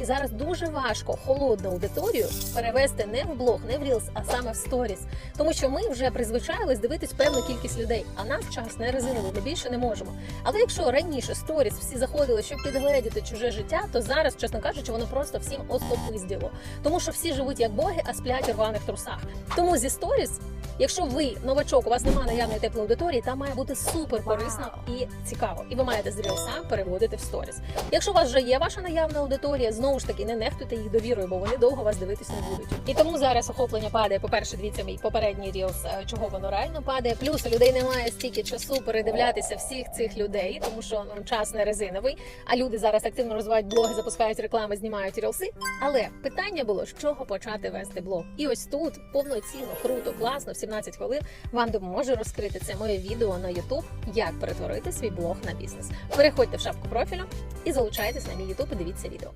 І зараз дуже важко холодну аудиторію перевести не в блог, не в Reels, а саме в сторіс. Тому що ми вже призвичайлись дивитись певну кількість людей, а наш час не резиновий, ми більше не можемо. Але якщо раніше сторіс всі заходили, щоб підгледіти чуже життя, то зараз, чесно кажучи, воно просто всім остопизділо. Тому що всі живуть як боги, а сплять у рваних трусах. Тому зі сторіс, якщо ви новачок, у вас немає наявної теплої аудиторії, там має бути супер корисно і цікаво. І ви маєте з рілса переводити в сторіс. Якщо у вас вже є ваша наявна аудиторія, знову ж таки не нехтуйте їх довірою, бо вони довго вас дивитись не будуть. І тому зараз охоплення падає. По перше, дивіться мій попередній рілс, е, чого воно реально падає. Плюс у людей немає стільки часу передивлятися всіх цих людей, тому що ну, час не резиновий. А люди зараз активно розвивають блоги, запускають реклами, знімають рілси. Але питання було, з чого почати вести блог. І ось тут повноцінно, круто, класно, в 17 хвилин вам допоможе розкрити це моє відео на YouTube, як перетворити свій блог на бізнес. Переходьте в шапку профілю і залучайтесь на мій YouTube і дивіться відео.